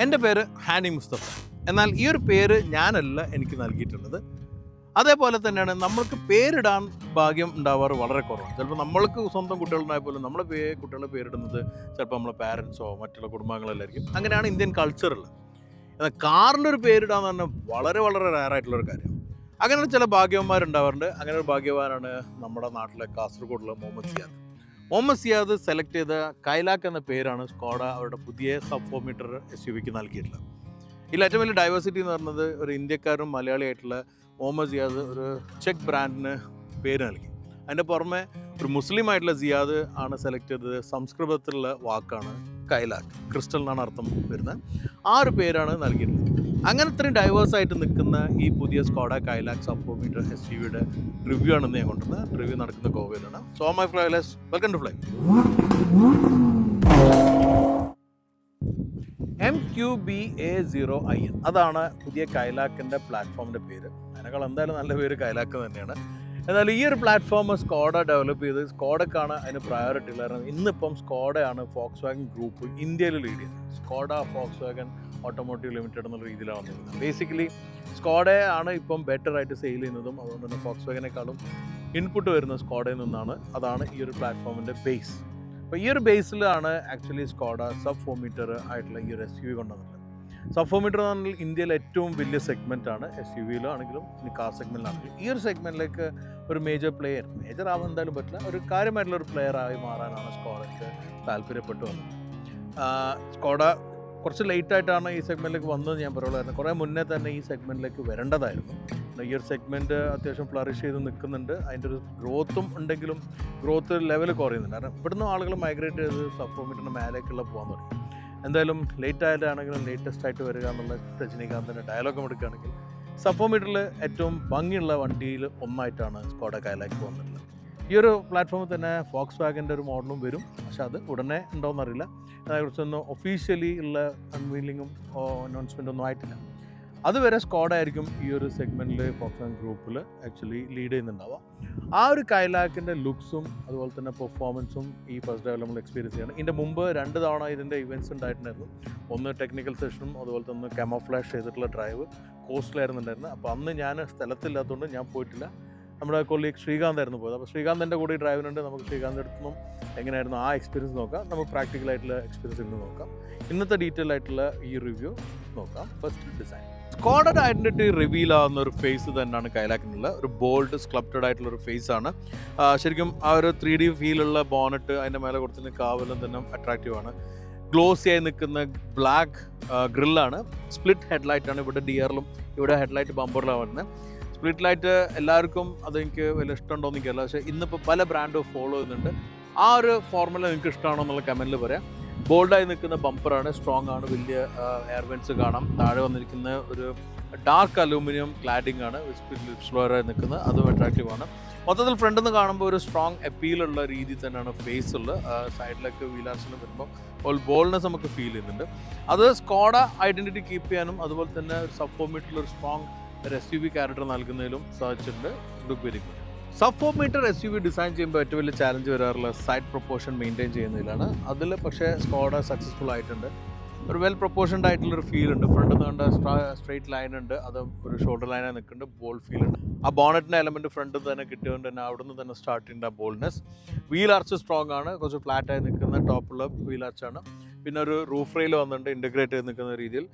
എന്റെ പേര് ഹാനി മുസ്തഫ. എന്നാൽ ഈ ഒരു പേര് ഞാനല്ല എനിക്ക് നൽകിയിട്ടുള്ളത്. അതേപോലെ തന്നെയാണ് നമ്മൾക്ക് പേരിടാൻ ഭാഗ്യം ഉണ്ടാവാറ് വളരെ കുറവാണ്. ചിലപ്പോൾ നമ്മൾക്ക് സ്വന്തം കുട്ടികളുണ്ടായ പോലും നമ്മളെ പേ കുട്ടികളെ പേരിടുന്നത് ചിലപ്പോൾ നമ്മളെ പാരൻസോ മറ്റുള്ള കുടുംബാംഗങ്ങളല്ലായിരിക്കും. അങ്ങനെയാണ് ഇന്ത്യൻ കൾച്ചറിൽ എന്നാൽ കാറിന്റെ ഒരു പേരിടാന്ന് പറഞ്ഞാൽ വളരെ വളരെ റയറായിട്ടുള്ളൊരു കാര്യം. അങ്ങനെ ചില ഭാഗ്യവന്മാരുണ്ടാവാറുണ്ട്. അങ്ങനെ ഒരു ഭാഗ്യവാനാണ് നമ്മുടെ നാട്ടിലെ കാസർഗോഡുള്ള മുഹമ്മദ് സിയാദ്. മുഹമ്മദ് സിയാദ് സെലക്ട് ചെയ്ത കൈലാക്ക് എന്ന പേരാണ് സ്കോഡ അവരുടെ പുതിയ sub four metre S U വിക്ക് നൽകിയിട്ടുള്ളത്. ഇതിൽ ഏറ്റവും വലിയ ഡൈവേഴ്സിറ്റി എന്ന് പറയുന്നത് ഒരു ഇന്ത്യക്കാരും മലയാളിയായിട്ടുള്ള മുഹമ്മദ് സിയാദ് ഒരു ചെക്ക് ബ്രാൻഡിന് പേര് നൽകി. അതിന്റെ പുറമെ ഒരു മുസ്ലിം ആയിട്ടുള്ള സിയാദ് ആണ് സെലക്ട് ചെയ്തത്. സംസ്കൃതത്തിലുള്ള വാക്കാണ് കൈലാക്ക്. ക്രിസ്റ്റൽ എന്നാണ് അർത്ഥം വരുന്നത്. ആ ഒരു പേരാണ് നൽകിയിട്ടുള്ളത്. അങ്ങനെ ഇത്രയും ഡൈവേഴ്സ് ആയിട്ട് നിൽക്കുന്ന ഈ പുതിയ Skoda Kylaq's of metre S U വിയുടെ റിവ്യൂ ആണ് ഞാൻ കൊണ്ടുവന്നത്. റിവ്യൂ നടക്കുന്ന ഗോവയിലാണ്. So my ഫ്ലൈലേസ് welcome to fly M Q B A zero I N അതാണ് പുതിയ കൈലാക്കിന്റെ പ്ലാറ്റ്ഫോമിന്റെ പേര്. അതിനേക്കാൾ എന്തായാലും നല്ല പേര് കൈലാക്ക് തന്നെയാണ്. എന്നാൽ ഈ ഒരു പ്ലാറ്റ്ഫോം സ്കോഡ ഡെവലപ്പ് ചെയ്ത് സ്കോഡക്കാണ് അതിന് പ്രയോറിറ്റി ഉള്ളത്. ഇന്നിപ്പം സ്കോഡയാണ് ഫോക്സ് വാഗൻ ഗ്രൂപ്പ് ഇന്ത്യയിൽ ലീഡ് ചെയ്യുന്നത്. Skoda Volkswagen automotive limited എന്നുള്ള രീതിയിലാണ് വന്നിരുന്നത് ബേസിക്കലി സ്കോഡെ ആണ് ഇപ്പം ബെറ്റർ ആയിട്ട് സെയിൽ ചെയ്യുന്നതും അതുകൊണ്ട് തന്നെ ഫോക്സ് വാഗനേക്കാളും ഇൻപുട്ട് വരുന്ന സ്കോഡയിൽ നിന്നാണ്. അതാണ് ഈ ഒരു പ്ലാറ്റ്ഫോമിന്റെ ബേസ് അപ്പോൾ ഈ ഒരു ബേസിലാണ് actually Skoda sub four metre ആയിട്ടുള്ള ഈ ഒരു എസ് യു വി കൊണ്ടുവന്നത്. സബ് ഫോർ മീറ്റർ എന്ന് പറഞ്ഞാൽ ഇന്ത്യയിലെ ഏറ്റവും വലിയ സെഗ്മെന്റ് ആണ് എസ് യു വിയിലാണെങ്കിലും കാർ സെഗ്മെന്റിലാണെങ്കിലും ഈ ഒരു സെഗ്മെന്റിലേക്ക് ഒരു മേജർ പ്ലെയർ മേജർ ആവാൻ എന്തായാലും പറ്റില്ല ഒരു കാര്യമായിട്ടുള്ള ഒരു പ്ലെയർ ആയി മാറാനാണ് സ്കോഡയ്ക്ക് താല്പര്യപ്പെട്ടു വന്നത്. സ്കോഡ കുറച്ച് ലേറ്റ് ആയിട്ടാണ് ഈ സെഗ്മെന്റിലേക്ക് വന്നത് ഞാൻ പറയുള്ളായിരുന്നു. കുറേ മുന്നേ തന്നെ ഈ സെഗ്മെന്റിലേക്ക് വരേണ്ടതായിരുന്നു. ഈ ഒരു സെഗ്മെന്റ് അത്യാവശ്യം ഫ്ലറിഷ് ചെയ്ത് നിൽക്കുന്നുണ്ട്. അതിന്റെ ഒരു ഗ്രോത്തും ഉണ്ടെങ്കിലും ഗ്രോത്ത് ലെവൽ കുറയുന്നുണ്ട്. കാരണം ഇവിടുന്ന് ആളുകൾ മൈഗ്രേറ്റ് ചെയ്ത് സബ്ഫോമിറ്റിന്റെ മേലേക്കുള്ള പോകാൻ തുടങ്ങി. എന്തായാലും ലേറ്റ് ആയിട്ടാണെങ്കിലും ലേറ്റസ്റ്റ് ആയിട്ട് വരിക എന്നുള്ള രജനീകാന്തിന്റെ ഡയലോഗം എടുക്കുകയാണെങ്കിൽ സബ്ഫോമീറ്ററിൽ ഏറ്റവും ഭംഗിയുള്ള വണ്ടിയിൽ ഒന്നായിട്ടാണ് സ്കോഡ കൈലാക്ക് വന്നിട്ടുള്ളത്. ഈ ഒരു പ്ലാറ്റ്ഫോമിൽ തന്നെ ഫോക്സ് വാഗന്റെ ഒരു മോഡലും വരും. പക്ഷെ അത് ഉടനെ ഉണ്ടോയെന്നറിയില്ല അതിനെക്കുറിച്ചൊന്നും ഒഫീഷ്യലി ഉള്ള അൺവീലിങ്ങും അനൗൺസ്മെന്റ് ഒന്നും ആയിട്ടില്ല. അതുവരെ സ്കോഡായിരിക്കും ഈ ഒരു സെഗ്മെന്റിൽ ഫോക്സ് വാഗൻ ഗ്രൂപ്പിൽ ആക്ച്വലി ലീഡ് ചെയ്യുന്നുണ്ടാവുക. ആ ഒരു കൈലാക്കിന്റെ ലുക്സും അതുപോലെ തന്നെ പെർഫോമൻസും ഈ ഫസ്റ്റ് ഡേ നമ്മൾ എക്സ്പീരിയൻസ് ചെയ്യണം. ഇതിന്റെ മുമ്പ് രണ്ട് തവണ ഇതിന്റെ ഇവന്റ്സ് ഉണ്ടായിട്ടുണ്ടായിരുന്നു. ഒന്ന് ടെക്നിക്കൽ സെഷനും അതുപോലെ തന്നെ കാമോഫ്ലാഷ് ചെയ്തിട്ടുള്ള ഡ്രൈവ് കോസ്റ്റിലായിരുന്നുണ്ടായിരുന്നു അപ്പോൾ അന്ന് ഞാൻ സ്ഥലത്തില്ലാത്തതുകൊണ്ട് ഞാൻ പോയിട്ടില്ല. നമ്മുടെ കൊല്ലീഗ് ശ്രീകാന്ത് ആയിരുന്നു പോയത്. അപ്പോൾ ശ്രീകാന്ത് എന്റെ കൂടെ ഡ്രൈവറുണ്ട് നമുക്ക് ശ്രീകാന്ത് അടുത്തുനിന്നും എങ്ങനെയായിരുന്നു ആ എക്സ്പീരിയൻസ് നോക്കാം. നമുക്ക് പ്രാക്ടിക്കൽ ആയിട്ടുള്ള എക്സ്പീരിയൻസ് ഇന്ന് നോക്കാം. ഇന്നത്തെ ഡീറ്റെയിൽ ആയിട്ടുള്ള ഈ റിവ്യൂ നോക്കാം. ഫസ്റ്റ് ഡിസൈൻ സ്കോഡഡ് ഐഡന്റിറ്റി റിവീൽ ആവുന്ന ഒരു ഫേസ് തന്നെയാണ് കൈലാക്കിനുള്ള ഒരു ബോൾഡ് സ്ക്ലപ്റ്റഡ് ആയിട്ടുള്ള ഒരു ഫേസ് ആണ്. ശരിക്കും ആ ഒരു ത്രീ ഡി ഫീലുള്ള ബോണറ്റ് അതിന്റെ മേലെ കൊടുത്തിരുന്ന കാവലും തന്നെ അട്രാക്റ്റീവ് ആണ്. ഗ്ലോസി ആയി നിൽക്കുന്ന ബ്ലാക്ക് ഗ്രില്ലാണ് സ്പ്ലിറ്റ് ഹെഡ്ലൈറ്റ് ആണ്. ഇവിടെ ഡിയറിലും ഇവിടെ ഹെഡ്ലൈറ്റ് ബമ്പറിലാണ് വരുന്നത്. സ്പ്ലിറ്റ് ലൈറ്റ് എല്ലാവർക്കും അതെനിക്ക് വലിയ ഇഷ്ടമുണ്ടോ എന്ന് എനിക്കറിയില്ല. പക്ഷേ ഇന്നിപ്പോൾ പല ബ്രാൻഡും ഫോളോ ചെയ്യുന്നുണ്ട്. ആ ഒരു ഫോർമുല നിങ്ങൾക്ക് ഇഷ്ടമാണോ എന്നുള്ള കമന്റിൽ പറയാം. ബോൾഡായി നിൽക്കുന്ന ബമ്പറാണ് സ്ട്രോങ് ആണ് വലിയ എയർവെൻസ് കാണാം. താഴെ വന്നിരിക്കുന്ന ഒരു ഡാർക്ക് അലൂമിനിയം ക്ലാഡിംഗ് ആണ് സ്ലോറായി നിൽക്കുന്നത്. അതും അട്രാക്റ്റീവ് ആണ്. മൊത്തത്തിൽ ഫ്രണ്ടിൽ നിന്ന് കാണുമ്പോൾ ഒരു സ്ട്രോങ് അപ്പീലുള്ള രീതി തന്നെയാണ് ഫേസ് ഉള്ളത് സൈഡിലൊക്കെ വീലാർസിന് വരുമ്പോൾ ഓൾ ബോൾനെസ് നമുക്ക് ഫീൽ ചെയ്യുന്നുണ്ട്. അത് സ്കോഡ ഐഡന്റിറ്റി കീപ്പ് ചെയ്യാനും അതുപോലെ തന്നെ സബ്ഫോമീറ്ററിൽ ഒരു strong S U V character നൽകുന്നതിലും സാധിച്ചിട്ടുണ്ട്. Look very sub four metre S U V design ചെയ്യുമ്പോൾ ഏറ്റവും വലിയ ചാലഞ്ച് വരാറുള്ള സൈഡ് പ്രൊപ്പോർഷൻ മെയിന്റെയിൻ ചെയ്യുന്നതിലാണ്. അതിൽ പക്ഷേ സ്കോഡ സക്സസ്ഫുൾ ആയിട്ടുണ്ട്. ഒരു വെൽ പ്രൊപ്പോർഷൻഡ് ആയിട്ടുള്ള ഒരു ഫീൽ ഉണ്ട്. ഫ്രണ്ട് നിന്ന് കണ്ട സ്ട്രൈറ്റ് ലൈൻ ഉണ്ട്. അത് ഒരു ഷോൾഡർ ലൈനായി നിൽക്കുന്നുണ്ട്. ബോൾ ഫീൽ ഉണ്ട്. ആ ബോണറ്റിന്റെ എലമെന്റ് ഫ്രണ്ടിൽ തന്നെ കിട്ടിയതുകൊണ്ട് തന്നെ അവിടെ നിന്ന് തന്നെ സ്റ്റാർട്ട് ചെയ്യേണ്ട ബോൾനെസ് വീൽ ആർച്ച് സ്ട്രോങ് ആണ്. കുറച്ച് ഫ്ലാറ്റായി നിൽക്കുന്ന ടോപ്പുള്ള വീൽ ആർച്ചാണ് പിന്നെ ഒരു റൂഫ് റെയിൽ വന്നിട്ടുണ്ട് ഇന്റഗ്രേറ്റ് ചെയ്ത് നിൽക്കുന്ന രീതിയിൽ.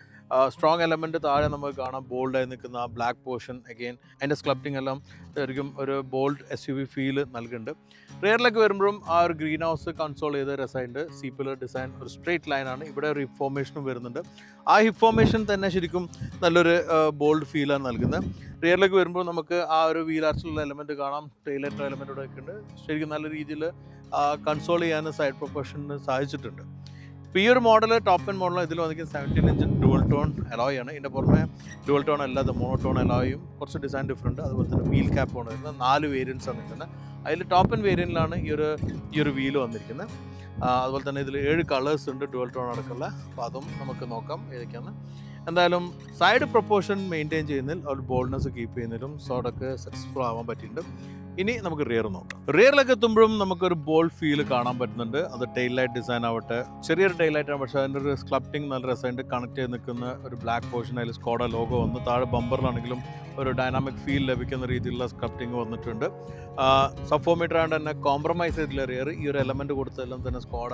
സ്ട്രോങ് എലമെന്റ് താഴെ നമുക്ക് കാണാം ബോൾഡായി നിൽക്കുന്ന ആ ബ്ലാക്ക് പോർഷൻ അഗെയിൻ അതിന്റെ സ്ക്ലപ്റ്റിംഗ് എല്ലാം ശരിക്കും ഒരു bold S U V feel നൽകുന്നുണ്ട്. റിയറിലേക്ക് വരുമ്പോഴും ആ ഒരു ഗ്രീൻ ഹൗസ് കൺസോൾ ചെയ്ത രസമുണ്ട്. സീപ്പിലർ ഡിസൈൻ ഒരു സ്ട്രേറ്റ് ലൈനാണ് ഇവിടെ ഒരു ഹിപ്പ് ഫോർമേഷനും വരുന്നുണ്ട്. ആ ഹിപ്പ് ഫോർമേഷൻ തന്നെ ശരിക്കും നല്ലൊരു ബോൾഡ് ഫീലാണ് നൽകുന്നത്. റിയറിലേക്ക് വരുമ്പോൾ നമുക്ക് ആ ഒരു വീൽ ആർച്ചിലുള്ള എലമെന്റ് കാണാം. ടൈലറ്റ് എലമെന്റ് ഇവിടെ ഒക്കെ ഉണ്ട്. ശരിക്കും നല്ല രീതിയിൽ കൺസോൾ ചെയ്യാൻ സൈഡ് പ്രൊപ്പഷന് സാധിച്ചിട്ടുണ്ട്. ഇപ്പോൾ ഈ ഒരു മോഡൽ ടോപ്പ് ആൻഡ് മോഡൽ ഇതിൽ വന്നിരിക്കുന്ന seventeen inch dual tone alloy ആണ്. ഇതിന്റെ പുറമെ ഡുവൽ ടോൺ അല്ലാതെ മോണോ ടോൺ അലോയും കുറച്ച് ഡിസൈൻ ഡിഫറെന്റ് അതുപോലെ തന്നെ വീൽ ക്യാപ്പ് ആണ് വരുന്നത്. നാല് വേരിയൻസ് ആണ് നിൽക്കുന്നത്. അതിൽ ടോപ്പ് ആൻഡ് വേരിയന്റിലാണ് ഈ ഒരു ഈ ഒരു വീൽ വന്നിരിക്കുന്നത്. അതുപോലെ തന്നെ ഇതിൽ ഏഴ് കളേഴ്സ് ഉണ്ട് ഡുവൽ ടോൺ അടക്കമുള്ള. അപ്പോൾ അതും നമുക്ക് നോക്കാം ഏതൊക്കെയാണ്. എന്തായാലും സൈഡ് പ്രൊപ്പോർഷൻ മെയിന്റെയിൻ ചെയ്യുന്നതിൽ ഒരു ബോൾഡ്നെസ് കീപ്പ് ചെയ്യുന്നതിലും സോഡൊക്കെ സക്സസ്ഫുൾ ആവാൻ പറ്റിയിട്ടുണ്ട്. ഇനി നമുക്ക് റിയർ നോക്കാം. റിയറിലൊക്കെ എത്തുമ്പോഴും നമുക്കൊരു ബോൾ ഫീൽ കാണാൻ പറ്റുന്നുണ്ട്. അത് ടൈൽ ലൈറ്റ് ഡിസൈൻ ആവട്ടെ. ചെറിയൊരു ടൈൽ ലൈറ്റ് ആണ്. പക്ഷേ അതിന്റെ ഒരു സ്ക്ലപ്റ്റിംഗ് നല്ല രസമായിട്ട് കണക്ട് ചെയ്ത് നിൽക്കുന്ന ഒരു ബ്ലാക്ക് പോർഷൻ അതിൽ സ്കോഡ ലോഗോ വന്ന് താഴെ ബമ്പറിലാണെങ്കിലും ഒരു ഡൈനാമിക് ഫീൽ ലഭിക്കുന്ന രീതിയിലുള്ള സ്ക്ലപ്റ്റിംഗ് വന്നിട്ടുണ്ട്. സഫോമീറ്റർ ആണ്ട് തന്നെ കോംപ്രമൈസ് ചെയ്തില്ല റിയർ ഈ ഒരു എലമെന്റ് കൊടുത്തെല്ലാം തന്നെ സ്കോഡ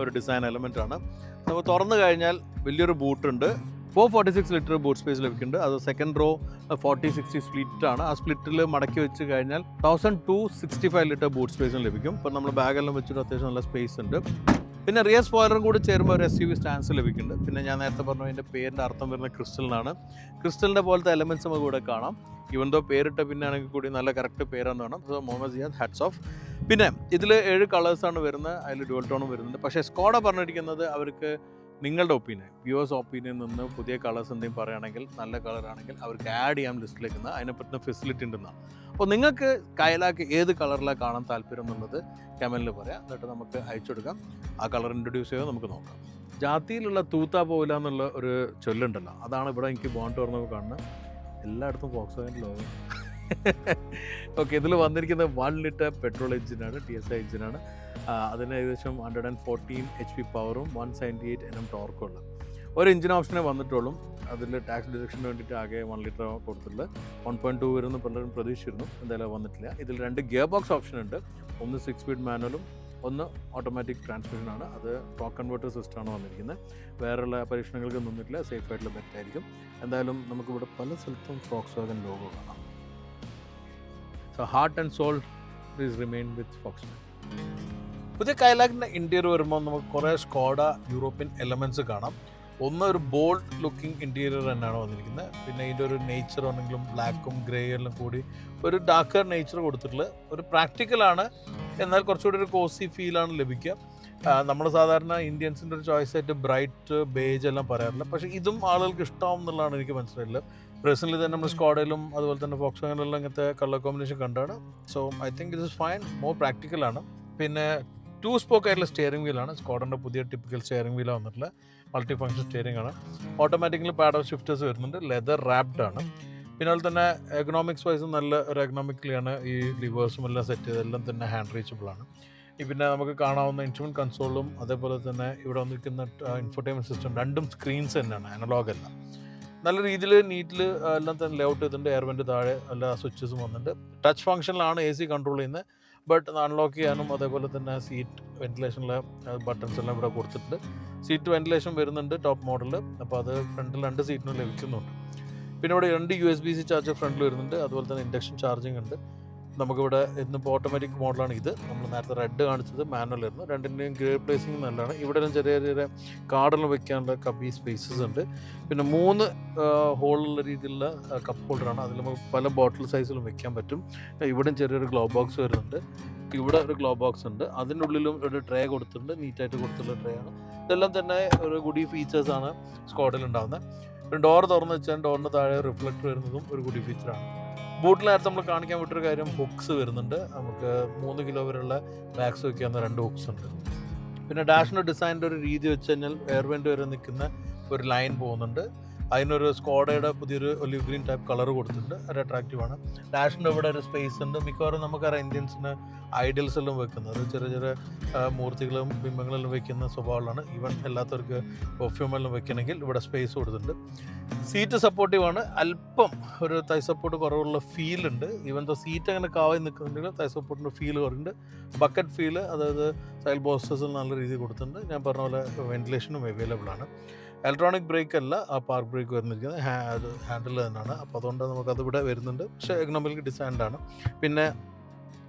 ഒരു ഡിസൈൻ എലമെന്റ് ആണ്. നമുക്ക് തുറന്നു കഴിഞ്ഞാൽ വലിയൊരു ബൂട്ടുണ്ട് four forty six litre boot space ലഭിക്കുന്നുണ്ട്. അത് second row forty sixty split ആണ്. ആ സ്പ്ലിറ്റിൽ മടക്കി വെച്ച് കഴിഞ്ഞാൽ thousand two sixty five litre boot സ്പേസും ലഭിക്കും. ഇപ്പം നമ്മൾ ബാഗെല്ലാം വെച്ചിട്ട് അത്യാവശ്യം നല്ല സ്പേസ് ഉണ്ട്. പിന്നെ റിയർ സ്പോയിലറും കൂടി ചേരുമ്പോൾ ഒരു എസ് യു വി സ്റ്റാൻസ് ലഭിക്കുന്നുണ്ട്. പിന്നെ ഞാൻ നേരത്തെ പറഞ്ഞു അതിന്റെ പേരിന്റെ അർത്ഥം വരുന്ന ക്രിസ്റ്റലിനാണ് ക്രിസ്റ്റലിന്റെ പോലത്തെ എലമെന്റ്സ് നമുക്ക് ഇവിടെ കാണാം. ഇവൻ ദോ പേരിട്ട പിന്നെ ആണെങ്കിൽ കൂടി നല്ല കറക്റ്റ് പേരാന്ന് വേണം so Muhammad Siyad hats off പിന്നെ ഇതിൽ ഏഴ് കളേഴ്സാണ് വരുന്നത്. അതിൽ ഡുവൽ ടോണും വരുന്നുണ്ട്. പക്ഷേ സ്കോഡ പറഞ്ഞിരിക്കുന്നത് അവർക്ക് നിങ്ങളുടെ ഒപ്പീനിയൻ വ്യൂവേഴ്സ് ഒപ്പീനിയൻ നിന്ന് പുതിയ കളേഴ്സ് എന്തെങ്കിലും പറയുകയാണെങ്കിൽ നല്ല കളറാണെങ്കിൽ അവർക്ക് ആഡ് ചെയ്യാൻ ലിസ്റ്റിലേക്ക് നിന്ന് അതിനെ പറ്റുന്ന ഫെസിലിറ്റി ഉണ്ടെന്നാണ് അപ്പോൾ നിങ്ങൾക്ക് കയലാക്ക് ഏത് കളറിലാണ് കാണാൻ താല്പര്യം എന്നുള്ളത് കമലിൽ പറയാം. എന്നിട്ട് നമുക്ക് അയച്ചു കൊടുക്കാം. ആ കളർ ഇൻട്രൊഡ്യൂസ് ചെയ്ത് നമുക്ക് നോക്കാം. ജാതിയിലുള്ള തൂത്താ പോവില്ല എന്നുള്ള ഒരു ചൊല്ലുണ്ടല്ലോ. അതാണ് ഇവിടെ എനിക്ക് ബോണ്ട് പറഞ്ഞപ്പോൾ കാണുന്നത്. എല്ലായിടത്തും ഫോക്സ് വാഗനിലോ ഓക്കെ ഇതിൽ വന്നിരിക്കുന്ന വൺ ലിറ്റർ പെട്രോൾ എഞ്ചിനാണ് ടി എസ് ഐ എഞ്ചിനാണ് അതിന് ഏകദേശം hundred and fourteen H P പവറും one seventy eight N M ടോർക്കും ഉള്ള. ഒരു എഞ്ചിൻ ഓപ്ഷനെ വന്നിട്ടുള്ളൂ. അതിൽ ടാക്സ് ഡിഡക്ഷന് വേണ്ടിയിട്ട് ആകെ വൺ ലിറ്റർ കൊടുത്തിട്ടുള്ളത് വൺ പോയിന്റ് ടു വരുന്ന പലരും പ്രതീക്ഷിച്ചിരുന്നു. എന്തായാലും വന്നിട്ടില്ല. ഇതിൽ രണ്ട് ഗിയർ ബോക്സ് ഓപ്ഷൻ ഉണ്ട്. ഒന്ന് സിക്സ് സ്പീഡ് മാനുവലും ഒന്ന് ഓട്ടോമാറ്റിക് ട്രാൻസ്മിഷനാണ് അത് ടോക്ക് കൺവേർട്ടർ സിസ്റ്റമാണ് വന്നിരിക്കുന്നത്. വേറെയുള്ള പരീക്ഷണങ്ങൾക്ക് നിന്നിട്ടില്ല. സേഫ് ആയിട്ടുള്ള ബെറ്റ് ആയിരിക്കും. എന്തായാലും നമുക്കിവിടെ പല സ്ഥലത്തും ഫോക്സ് വാഗൻ ലോഗോ കാണാം. So heart and soul please remain with Volks പുതിയ കൈലാക്കിന്റെ ഇന്റീരിയർ വരുമ്പോൾ നമുക്ക് കുറേ സ്കോഡ യൂറോപ്യൻ എലമെന്റ്സ് കാണാം. ഒന്ന് ഒരു ബോൾഡ് ലുക്കിംഗ് ഇന്റീരിയർ തന്നെയാണ് വന്നിരിക്കുന്നത്. പിന്നെ ഇതിന്റെ ഒരു നേച്ചർ ആണെങ്കിലും ബ്ലാക്കും ഗ്രേ എല്ലാം കൂടി ഒരു ഡാർക്കർ നേച്ചർ കൊടുത്തിട്ടുള്ള ഒരു പ്രാക്ടിക്കലാണ് എന്നാൽ കുറച്ചുകൂടി ഒരു കോസി ഫീലാണ് ലഭിക്കുക. നമ്മൾ സാധാരണ ഇന്ത്യൻസിന്റെ ഒരു ചോയ്സ് ആയിട്ട് ബ്രൈറ്റ് ബേജ് എല്ലാം പറയാറില്ല. പക്ഷേ ഇതും ആളുകൾക്ക് ഇഷ്ടമാവും എന്നുള്ളതാണ് എനിക്ക് മനസ്സിലായില്ല പേഴ്സണലി തന്നെ നമ്മൾ സ്കോഡയിലും അതുപോലെ തന്നെ ഫോക്സ് അങ്ങനെയുള്ള ഇങ്ങനത്തെ കളർ കോമ്പിനേഷൻ കണ്ടാണ്. So I think it is fine more പ്രാക്ടിക്കലാണ് പിന്നെ ടു സ്പോക്ക് ആയിട്ടുള്ള സ്റ്റിയറിംഗ് വീലാണ് സ്കോഡന്റെ പുതിയ ടിപ്പിക്കൽ സ്റ്റിയറിംഗ് വീലാണ് വന്നിട്ടുള്ള മൾട്ടി ഫംഗ്ഷൻ സ്റ്റിയറിംഗ് ആണ്. ഓട്ടോമാറ്റിക്കലി പാഡ് ഓഫ് ഷിഫ്റ്റേഴ്സ് വരുന്നുണ്ട്. ലെതർ റാപ്ഡ് ആണ്. പിന്നെ അതുപോലെ തന്നെ എക്കണോമിക്സ് വൈസ് നല്ല ഒരു എക്കണോമിക്കലിയാണ് ഈ ലിവേഴ്സും എല്ലാം സെറ്റ് ചെയ്തെല്ലാം തന്നെ ഹാൻഡ് റീച്ചബിൾ ആണ്. പിന്നെ നമുക്ക് കാണാവുന്ന ഇൻസ്ട്രുമെന്റ് കൺസോളും അതേപോലെ തന്നെ ഇവിടെ വന്നിരിക്കുന്ന ഇൻഫർടൈൻമെന്റ് സിസ്റ്റം രണ്ടും സ്ക്രീൻസ് തന്നെയാണ്. അനലോഗ് എല്ലാം നല്ല രീതിയിൽ നീറ്റിൽ എല്ലാം തന്നെ ലേഔട്ട് ചെയ്തിട്ടുണ്ട്. എയർവെന്റ് താഴെ എല്ലാ സ്വിച്ചസും വന്നിട്ടുണ്ട്. ടച്ച് ഫംഗ്ഷനിലാണ് എ സി കൺട്രോൾ ചെയ്യുന്നത്. ബട്ട് അൺലോക്ക് ചെയ്യാനും അതേപോലെ തന്നെ സീറ്റ് വെന്റിലേഷനിലെ ബട്ടൺസ് എല്ലാം ഇവിടെ കൊടുത്തിട്ടുണ്ട്. സീറ്റ് വെന്റിലേഷൻ വരുന്നുണ്ട് ടോപ്പ് മോഡലിൽ അപ്പോൾ അത് ഫ്രണ്ടിൽ രണ്ട് സീറ്റിനും ലഭിക്കുന്നുണ്ട്. പിന്നെ ഇവിടെ രണ്ട് U S B C charger ഫ്രണ്ടിൽ വരുന്നുണ്ട്. അതുപോലെ തന്നെ ഇൻഡക്ഷൻ ചാർജിങ് ഉണ്ട്. നമുക്കിവിടെ ഇന്നിപ്പോൾ ഓട്ടോമാറ്റിക് മോഡലാണ് ഇത് നമ്മൾ നേരത്തെ റെഡ് കാണിച്ചത് മാനുവൽ ആയിരുന്നു. രണ്ടിന്റെയും ഗ്രേ പ്ലേസിങ് നല്ലതാണ്. ഇവിടെ ചെറിയ ചെറിയ കാർഡുകൾ വെക്കാനുള്ള കപ്പി സ്പേസസ് ഉണ്ട്. പിന്നെ മൂന്ന് ഹോളുള്ള രീതിയിലുള്ള കപ്പ് ഹോൾഡറാണ് അതിൽ നമുക്ക് പല ബോട്ടിൽ സൈസിലും വെക്കാൻ പറ്റും. ഇവിടെയും ചെറിയൊരു ഗ്ലോ ബോക്സ് വരുന്നുണ്ട്. ഇവിടെ ഒരു ഗ്ലോ ബോക്സ് ഉണ്ട്. അതിന്റെ ഉള്ളിലും ഒരു ട്രേ കൊടുത്തിട്ടുണ്ട്. നീറ്റായിട്ട് കൊടുത്തുള്ള ട്രേ ആണ്. ഇതെല്ലാം തന്നെ ഒരു ഗുഡി ഫീച്ചേഴ്സാണ് സ്കോഡിൽ ഉണ്ടാകുന്നത് ഡോർ തുറന്ന് വെച്ചാൽ ഡോറിന് താഴെ റിഫ്ലക്ട് വരുന്നതും ഒരു ഗുഡി ഫീച്ചറാണ് ബൂട്ടിൽ നേരത്തെ നമ്മൾ കാണിക്കാൻ വിട്ടൊരു കാര്യം ഹുക്സ് വരുന്നുണ്ട്. നമുക്ക് മൂന്ന് കിലോ വരെയുള്ള ബാഗ്സ് വയ്ക്കാവുന്ന രണ്ട് ഹുക്സ് ഉണ്ട്. പിന്നെ ഡാഷിന്റെ ഡിസൈനിന്റെ ഒരു രീതി വെച്ച് കഴിഞ്ഞാൽ എയർവെന്റ് വരെ നിൽക്കുന്ന ഒരു ലൈൻ പോകുന്നുണ്ട്. അതിനൊരു സ്കോഡയുടെ പുതിയൊരു ഒലിവ് ഗ്രീൻ ടൈപ്പ് കളർ കൊടുത്തിട്ടുണ്ട്. ഒരു അട്രാക്റ്റീവ് ആണ്. ഡാഷിന്റെ ഇവിടെ ഒരു സ്പേസ് ഉണ്ട്. മിക്കവാറും നമുക്കറിയാം ഇന്ത്യൻസിന് ഐഡിയൽസെല്ലാം വെക്കുന്നത്. ചെറിയ ചെറിയ മൂർത്തികളും ബിംബങ്ങളെല്ലാം വെക്കുന്ന സ്വഭാവമാണ് ഈവൻ അല്ലാത്തവർക്ക് പെർഫ്യൂമെല്ലാം വെക്കണമെങ്കിൽ ഇവിടെ സ്പേസ് കൊടുത്തിട്ടുണ്ട്. സീറ്റ് സപ്പോർട്ടീവാണ് അല്പം ഒരു തൈ സപ്പോർട്ട് കുറവുള്ള ഫീൽ ഉണ്ട്. ഈവൻ ദോ സീറ്റ് അങ്ങനെ കാവായി നിൽക്കുന്നുണ്ടെങ്കിൽ തൈ സപ്പോർട്ടിന്റെ ഫീൽ കുറവുണ്ട്. ബക്കറ്റ് ഫീൽ അതായത് സൈൽ ബോസ്റ്റേഴ്സിൽ നല്ല രീതിയിൽ കൊടുത്തിട്ടുണ്ട്. ഞാൻ പറഞ്ഞ പോലെ വെന്റിലേഷനും അവൈലബിൾ ആണ്. ഇലക്ട്രോണിക് ബ്രേക്ക് അല്ല ആ പാർക്ക് ബ്രേക്ക് വരുന്നിരിക്കുന്നത് അത് ഹാൻഡിൽ തന്നെയാണ്. അപ്പോൾ അതുകൊണ്ട് നമുക്കത് ഇവിടെ വരുന്നുണ്ട്. പക്ഷേ എക്കണോമിക് ഡിസാൻഡാണ് പിന്നെ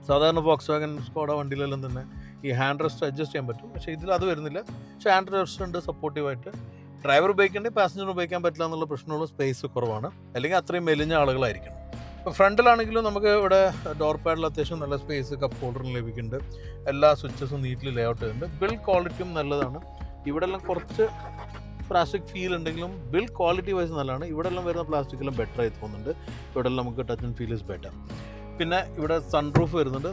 സാധാരണ ഫോക്സ് വാഗൻ സ്കോഡ വണ്ടിയിലെല്ലാം തന്നെ ഈ ഹാൻഡ് റെസ്റ്റ് അഡ്ജസ്റ്റ് ചെയ്യാൻ പറ്റും. പക്ഷേ ഇതിൽ അത് വരുന്നില്ല. പക്ഷേ ഹാൻഡ് റെസ്റ്റ് ഉണ്ട് സപ്പോർട്ടീവായിട്ട് ഡ്രൈവർ ഉപയോഗിക്കേണ്ടി പാസഞ്ചർ ഉപയോഗിക്കാൻ പറ്റില്ല എന്നുള്ള പ്രശ്നമുള്ള സ്പേസ് കുറവാണ്. അല്ലെങ്കിൽ അത്രയും മെലിഞ്ഞ ആളുകളായിരിക്കണം. ഇപ്പോൾ ഫ്രണ്ടിലാണെങ്കിലും നമുക്ക് ഇവിടെ ഡോർ പാഡിൽ അത്യാവശ്യം നല്ല സ്പേസ് കപ്പ് ഹോൾഡറിന് ലഭിക്കുന്നുണ്ട്. എല്ലാ സ്വിച്ചസും നീറ്റിൽ ലേ ഔട്ട് ചെയ്യുന്നുണ്ട്. ബിൽഡ് ക്വാളിറ്റിയും നല്ലതാണ്. ഇവിടെ എല്ലാം കുറച്ച് പ്ലാസ്റ്റിക് ഫീൽ ഉണ്ടെങ്കിലും ബിൽഡ് ക്വാളിറ്റി വൈസ് നല്ലതാണ്. ഇവിടെ എല്ലാം വരുന്ന പ്ലാസ്റ്റിക് എല്ലാം ബെറ്റർ ആയി തോന്നുന്നുണ്ട്. ഇവിടെ എല്ലാം നമുക്ക് touch and feel is better പിന്നെ ഇവിടെ സൺ സൺറൂഫ് വരുന്നുണ്ട്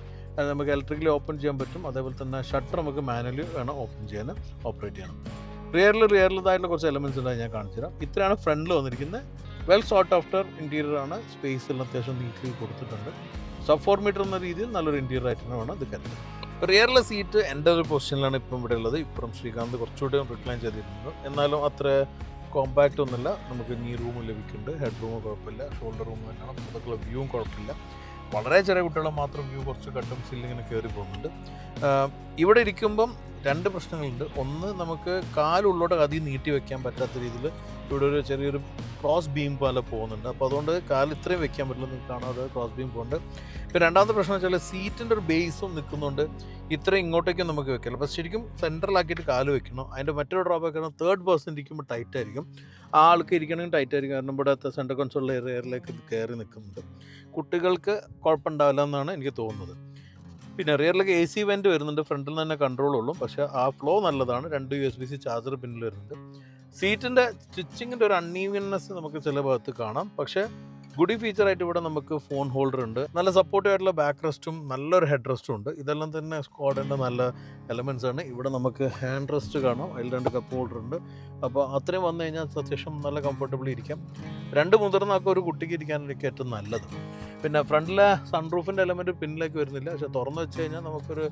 നമുക്ക് ഇലക്ട്രിക്കലി ഓപ്പൺ ചെയ്യാൻ പറ്റും. അതേപോലെ തന്നെ ഷട്ടർ നമുക്ക് മാനുവലി വേണം ഓപ്പൺ ചെയ്യാൻ ഓപ്പറേറ്റ് ചെയ്യണം റിയറിൽ റിയറിലതായിട്ടുള്ള കുറച്ച് എലമെന്റ്സ് ഉണ്ടായി ഞാൻ കാണിച്ചു തരാം. ഇത്രയാണ് ഫ്രണ്ടിൽ വന്നിരിക്കുന്നത് വെൽ സോർട്ട് ആഫ്റ്റർ ഇന്റീരിയർ ആണ്. സ്പേസ് എല്ലാം അത്യാവശ്യം നീറ്റ്ലി കൊടുത്തിട്ടുണ്ട്. സബ് ഫോർ മീറ്റർ എന്ന രീതിയിൽ നല്ലൊരു ഇന്റീരിയർ ആയിട്ട് വേണം ഇത് കരുതുന്നത് റിയറിലെ സീറ്റ് എന്റെ ഒരു പൊസിഷനിലാണ് ഇപ്പം ഇവിടെ ഉള്ളത്. ഇപ്പുറം ശ്രീകാന്ത് കുറച്ചുകൂടി റിക്ലൈൻ ചെയ്തിരുന്നു. എന്നാലും അത്ര കോമ്പാക്റ്റ് ഒന്നുമില്ല. നമുക്ക് നീ റൂം ലഭിക്കുന്നുണ്ട്. ഹെഡ് റൂം കുഴപ്പമില്ല. ഷോൾഡർ റൂം തന്നെയാണ്. നമുക്കുള്ള വ്യൂവും കുഴപ്പമില്ല. വളരെ ചെറിയ കുട്ടികളെ മാത്രം വ്യൂ കുറച്ച് കട്ടും സീലിങ്ങനെ കയറി പോകുന്നുണ്ട്. ഇവിടെ ഇരിക്കുമ്പം രണ്ട് പ്രശ്നങ്ങളുണ്ട്. ഒന്ന് നമുക്ക് കാലുള്ളോട്ട് അധികം നീട്ടി വെക്കാൻ പറ്റാത്ത രീതിയിൽ ഇവിടെ ഒരു ചെറിയൊരു ക്രോസ് ബീം പോലെ പോകുന്നുണ്ട്. അപ്പോൾ അതുകൊണ്ട് കാൽ ഇത്രയും വെക്കാൻ പറ്റില്ല നിങ്ങൾക്ക് കാണാതെ ക്രോസ് ബീം പോകുന്നുണ്ട് പിന്നെ രണ്ടാമത്തെ പ്രശ്നം വെച്ചാൽ സീറ്റിന്റെ ഒരു ബേസും നിൽക്കുന്നുണ്ട് ഇത്രയും ഇങ്ങോട്ടേക്കും നമുക്ക് വെക്കില്ല അപ്പോൾ ശരിക്കും സെൻട്രലാക്കിയിട്ട് കാൽ വെക്കണം? അതിന്റെ മറ്റൊരു ഡ്രോബാക്ക് ആണ് തേർഡ് പേഴ്സൺ ഇരിക്കുമ്പോൾ ടൈറ്റ് ആയിരിക്കും. ആ ആൾക്ക് ഇരിക്കണമെങ്കിൽ ടൈറ്റ് ആയിരിക്കും. കാരണം ഇവിടുത്തെ സെൻട്രൽ കൺസോൾ എയറിലേക്ക് ഇത് കയറി നിൽക്കുന്നുണ്ട്. കുട്ടികൾക്ക് കുഴപ്പമുണ്ടാവില്ല എന്നാണ് എനിക്ക് തോന്നുന്നത്. പിന്നെ റിയറിലേക്ക് എ സി വെന്റ് വരുന്നുണ്ട്. ഫ്രണ്ടിൽ തന്നെ കൺട്രോൾ ഉള്ളൂ. പക്ഷേ ആ ഫ്ലോ നല്ലതാണ്. രണ്ട് U S B C charger പിന്നിൽ വരുന്നുണ്ട്. സീറ്റിന്റെ സ്റ്റിച്ചിങ്ങിന്റെ ഒരു അൺഈവൻനെസ് നമുക്ക് ചില ഭാഗത്ത് കാണാം. പക്ഷേ ഗുഡി ഫീച്ചറായിട്ട് ഇവിടെ നമുക്ക് ഫോൺ ഹോൾഡർ ഉണ്ട് നല്ല സപ്പോർട്ടീവ് ആയിട്ടുള്ള ബാക്ക് റെസ്റ്റും നല്ലൊരു ഹെഡ് റെസ്റ്റും ഉണ്ട്. ഇതെല്ലാം തന്നെ സ്ക്വാഡിന്റെ നല്ല എലമെൻസ് ആണ്. ഇവിടെ നമുക്ക് ഹാൻഡ് റെസ്റ്റ് കാണാം. അതിൽ രണ്ട് കപ്പ് ഹോൾഡർ ഉണ്ട്. അപ്പോൾ അത്രയും വന്നു കഴിഞ്ഞാൽ അത്യാവശ്യം നല്ല കംഫർട്ടബിൾ ഇരിക്കാം. രണ്ട് മുതിർന്ന ഒരു കുട്ടിക്ക് ഇരിക്കാനൊക്കെ ഏറ്റവും നല്ലത്. പിന്നെ ഫ്രണ്ടിലെ സൺറൂഫിന്റെ എലമെന്റ് പിന്നിലേക്ക് വരുന്നില്ല. പക്ഷെ തുറന്നു വെച്ച് കഴിഞ്ഞാൽ നമുക്കൊരു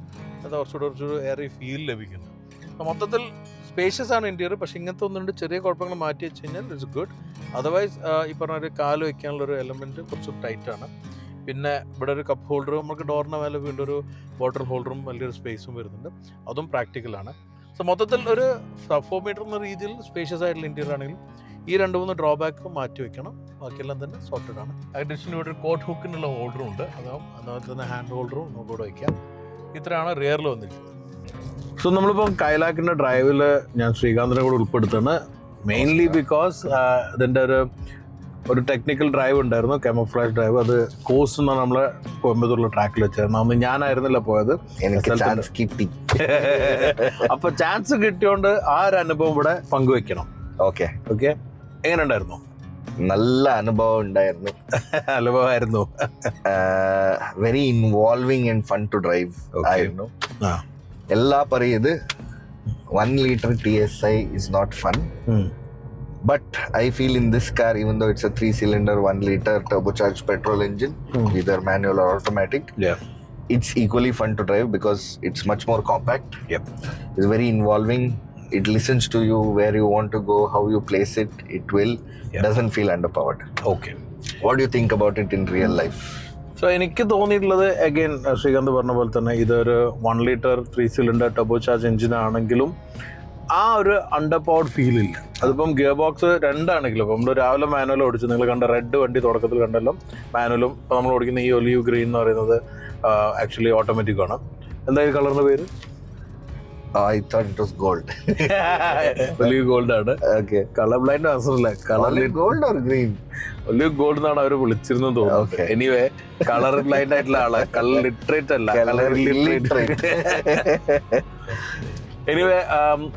എന്താ കുറച്ചുകൂടെ കുറച്ചൊരു ഏറെ ഫീൽ ലഭിക്കുന്നു. മൊത്തത്തിൽ സ്പേഷ്യസ് ആണ് ഇന്റീരിയർ പക്ഷേ ഇങ്ങനത്തെ ഒന്നുണ്ട് ചെറിയ കുഴപ്പങ്ങൾ മാറ്റി വെച്ച് കഴിഞ്ഞാൽ ഇറ്റ്സ് ഗുഡ് അതർവൈസ് ഈ പറഞ്ഞ ഒരു കാൽ വെക്കാനുള്ള ഒരു എലമെന്റ് കുറച്ച് ടൈറ്റാണ് പിന്നെ ഇവിടെ ഒരു കപ്പ് ഹോൾഡർ നമുക്ക് ഡോറിന് മേലെ വീണ്ടും ഒരു വാട്ടർ ഹോൾഡറും വലിയൊരു സ്പേസും വരുന്നുണ്ട്. അതും പ്രാക്ടിക്കലാണ് സോ മൊത്തത്തിൽ ഒരു ഫോർ മീറ്റർ എന്ന രീതിയിൽ സ്പേഷ്യസ് ആയിട്ടുള്ള ഇന്റീരിയർ ആണെങ്കിലും ഈ രണ്ട് മൂന്ന് ഡ്രോബാക്ക് മാറ്റി വെക്കണം. ബാക്കിയെല്ലാം തന്നെ സോർട്ടഡ് ആണ്. അഡീഷണൽ ഇവിടെ ഒരു കോട്ട് ഹുക്കിനുള്ള ഹോൾഡറും ഉണ്ട്. അതാവും അതുപോലെ തന്നെ ഹാൻഡ് ഹോൾഡറും നമുക്ക് ഇവിടെ വയ്ക്കാം ഇത്രയാണ് റിയറിൽ വന്നിരിക്കുന്നത്. സോ നമ്മളിപ്പോൾ കൈലാക്കിന്റെ ഡ്രൈവിൽ ഞാൻ ശ്രീകാന്തിനെ കൂടെ ഉൾപ്പെടുത്താണ് മെയിൻലി ബിക്കോസ് ഇതിന്റെ ഒരു ഒരു ടെക്നിക്കൽ ഡ്രൈവ് ഉണ്ടായിരുന്നു. കെമോഫ്ലാഷ് ഡ്രൈവ് അത് കോസ് എന്നാണ് നമ്മളെ കോയമ്പത്തൂരിലെ ട്രാക്കിൽ വെച്ചായിരുന്നു. അന്ന് ഞാനായിരുന്നില്ല പോയത്. ചാൻസ് കിട്ടി. അപ്പൊ ചാൻസ് കിട്ടിയോണ്ട് ആ ഒരു അനുഭവം ഇവിടെ പങ്കുവെക്കണം. ഓക്കെ ഓക്കെ എങ്ങനെ ഉണ്ടായിരുന്നു നല്ല അനുഭവം ഉണ്ടായിരുന്നു. അനുഭവമായിരുന്നു. Very involving and fun to drive. ആയിരുന്നു. ആ. എല്ലാ പറയത് one litre T S I is not fun but I feel in this car even though it's a three cylinder one litre turbocharge petrol engine either manual or automatic Yeah. it's equally fun to drive because it's much more compact Yep. it's very involving it listens to you where you want to go how you place it it will Yeah. doesn't feel underpowered okay what do you think about it in real life so എനിക്ക് തോന്നിയിട്ടുള്ളത് again Srikanth പറഞ്ഞ പോലെ തന്നെ ഇതൊരു one litre three cylinder turbo charge engine ആണെങ്കിലും ആ ഒരു under powered feel ഇല്ല. അതിപ്പം ഗിയർ ബോക്സ് രണ്ടാണെങ്കിലും ഇപ്പം നമ്മൾ രാവിലെ മാനുവൽ ഓടിച്ചു നിങ്ങൾ കണ്ട റെഡ് വണ്ടി തുടക്കത്തിൽ കണ്ടല്ലോ മാനുവലും ഇപ്പം നമ്മൾ ഓടിക്കുന്ന ഈ ഒലിവ് ഗ്രീൻ എന്ന് പറയുന്നത് ആക്ച്വലി ഓട്ടോമാറ്റിക് ആണ്. എന്തായാലും കളറിന്റെ പേര്? I thought it was gold. Olive gold ആണ്. Okay colour blind ആൻസറല്ല colour gold or green? Olive gold എന്നാണ് അവർ വിളിച്ചിരുന്നത് എനിവേ കളർ ബ്ലൈൻഡ് ആയിട്ടുള്ള ആൾ. കളർ ലിറ്ററേറ്റ് അല്ല. കളർ ലിറ്ററേറ്റ് എനിവേ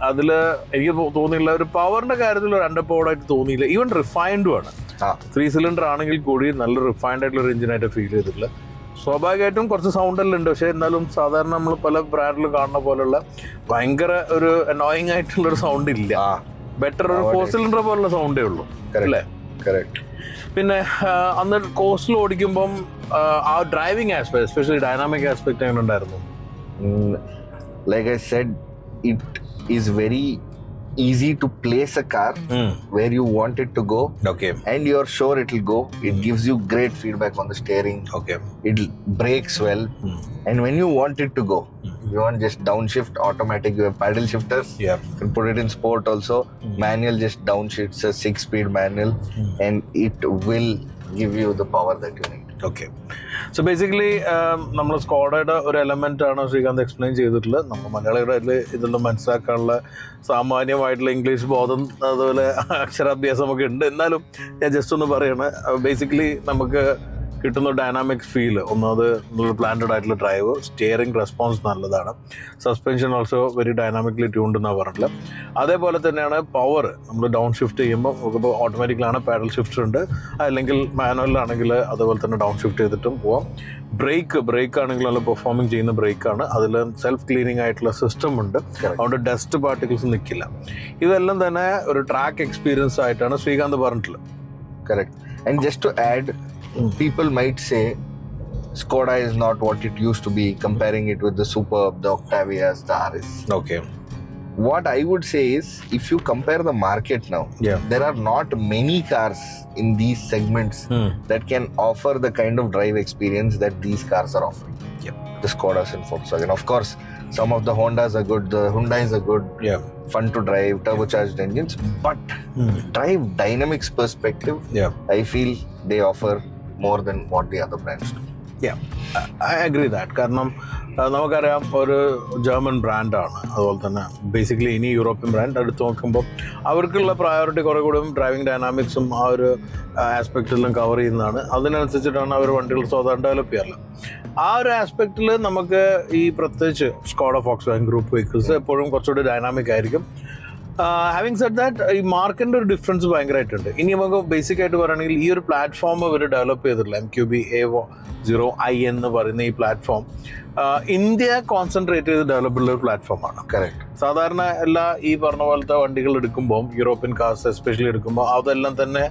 അതിൽ എനിക്ക് തോന്നിയില്ല. ഒരു പവറിന്റെ കാര്യത്തിൽ ഒരു അണ്ടർ പവർഡ് ആയിട്ട് തോന്നിയില്ല. ഈവൻ റിഫൈൻഡും ആണ്. ത്രീ സിലിണ്ടർ ആണെങ്കിൽ കൂടി നല്ല റിഫൈൻഡ് ആയിട്ടുള്ള ഒരു എഞ്ചിനായിട്ട് ഫീൽ ചെയ്തിട്ടില്ല. സ്വാഭാവികമായിട്ടും കുറച്ച് സൗണ്ട് എല്ലാം ഉണ്ട്. പക്ഷേ എന്നാലും സാധാരണ നമ്മൾ പല ബ്രാൻഡിലും കാണുന്ന പോലുള്ള ഭയങ്കര ഒരു അനോയിങ് ആയിട്ടുള്ള ഒരു സൗണ്ട് ഇല്ല ബെറ്റർ ഒരു ഫോർ. സിലിണ്ടർ പോലുള്ള സൗണ്ടേ ഉള്ളൂ. അല്ലേ? correct. പിന്നെ അന്ന് കോസ്റ്റിൽ ഓടിക്കുമ്പം ആ, driving aspect especially dynamic aspect എങ്ങനെ ഉണ്ടായിരുന്നു Mm, like i said it is very easy to place a car where you want it to go okay and you're sure it'll go it gives you great feedback on the steering Okay. it brakes well and when you want it to go if you want just downshift automatic you have paddle shifters yeah you can put it in sport also mm. manual just downshifts a six speed manual mm. and it will give you the power that you need okay so basically നമ്മൾ സ്കോഡയുടെ ഒരു element ആണ് Srikanth explain ചെയ്തിട്ടുള്ളത് നമ്മൾ മലയാളികളുടെ ഇതെല്ലാം മനസ്സിലാക്കാനുള്ള സാമാന്യമായിട്ടുള്ള English ബോധം അതുപോലെ അക്ഷരാഭ്യാസമൊക്കെ ഉണ്ട് എന്നാലും ഞാൻ ജസ്റ്റ് ഒന്ന് പറയാണ് ബേസിക്കലി നമുക്ക് കിട്ടുന്ന ഡൈനാമിക് ഫീൽ ഒന്നാമത് നല്ല പ്ലാന്റഡ് ആയിട്ടുള്ള ഡ്രൈവ് സ്റ്റിയറിംഗ് റെസ്പോൺസ് നല്ലതാണ്. Suspension also very dynamically tuned എന്നാണ് പറഞ്ഞില്ല അതേപോലെ തന്നെയാണ് പവർ നമ്മൾ ഡൗൺ ഷിഫ്റ്റ് ചെയ്യുമ്പോൾ നമുക്കിപ്പോൾ ഓട്ടോമാറ്റിക്കലാണ് പാഡൽ ഷിഫ്റ്റ് ഉണ്ട്. അല്ലെങ്കിൽ മാനുവലിലാണെങ്കിൽ അതുപോലെ തന്നെ ഡൗൺ ഷിഫ്റ്റ് ചെയ്തിട്ടും പോവാം. ബ്രേക്ക് ബ്രേക്ക് ആണെങ്കിൽ നല്ല പെർഫോമിങ് ചെയ്യുന്ന ബ്രേക്കാണ് അതിൽ സെൽഫ് ക്ലീനിങ് ആയിട്ടുള്ള സിസ്റ്റം ഉണ്ട്. അതുകൊണ്ട് ഡസ്റ്റ് പാർട്ടിക്കിൾസ് നിൽക്കില്ല ഇതെല്ലാം തന്നെ ഒരു ട്രാക്ക് എക്സ്പീരിയൻസ് ആയിട്ടാണ് ശ്രീകാന്ത് പറഞ്ഞിട്ടുള്ളത്. Correct and just to Mm. people might say Skoda is not what it used to be, comparing it with the Superb, the Octavias, the RS. Okay. What I would say is, if you compare the market now, yeah. there are not many cars in these segments hmm. that can offer the kind of drive experience that these cars are offering. Yeah. The Skodas and Volkswagen. Of course, some of the Hondas are good, the Hyundais are good, yeah. fun to drive, turbocharged yeah. engines. But hmm. drive dynamics perspective, yeah. I feel they offer more than what the other brands do I agree that കാരണം നമുക്കറിയാം ഒരു German ബ്രാൻഡാണ് അതുപോലെ തന്നെ basically ഇനി European brand എടുത്ത് നോക്കുമ്പോൾ അവർക്കുള്ള പ്രയോറിറ്റി കുറേ കൂടും ഡ്രൈവിംഗ് ഡൈനാമിക്സും ആ ഒരു ആസ്പെക്റ്റിലും കവർ ചെയ്യുന്നതാണ്. അതിനനുസരിച്ചിട്ടാണ് അവർ വണ്ടികൾ സാധാരണ ഡെവലപ്പ് ചെയ്യാറുള്ളത്. ആ ഒരു ആസ്പെക്റ്റിൽ നമുക്ക് ഈ പ്രത്യേകിച്ച് Skoda of Volkswagen group vehicles എപ്പോഴും കുറച്ചുകൂടി ഡൈനാമിക് ആയിരിക്കും. ഹാവിങ് സെഡ് ദാറ്റ് ഈ മാർക്കിന്റെ ഒരു ഡിഫറൻസ് ഭയങ്കരമായിട്ടുണ്ട് ഇനി നമുക്ക് ബേസിക് ആയിട്ട് പറയുകയാണെങ്കിൽ ഈ ഒരു പ്ലാറ്റ്ഫോം അവർ ഡെവലപ്പ് ചെയ്തിട്ടില്ല M Q B A zero I എന്ന് പറയുന്ന ഈ പ്ലാറ്റ്ഫോം ഇന്ത്യ കോൺസെൻട്രേറ്റ് ചെയ്ത് ഡെവലപ്പ് ഉള്ള ഒരു പ്ലാറ്റ്ഫോമാണ് കറക്റ്റ് സാധാരണ എല്ലാ ഈ പറഞ്ഞ പോലത്തെ വണ്ടികൾ എടുക്കുമ്പോൾ യൂറോപ്യൻ കാർസ് എസ്പെഷ്യലി എടുക്കുമ്പോൾ അതെല്ലാം തന്നെ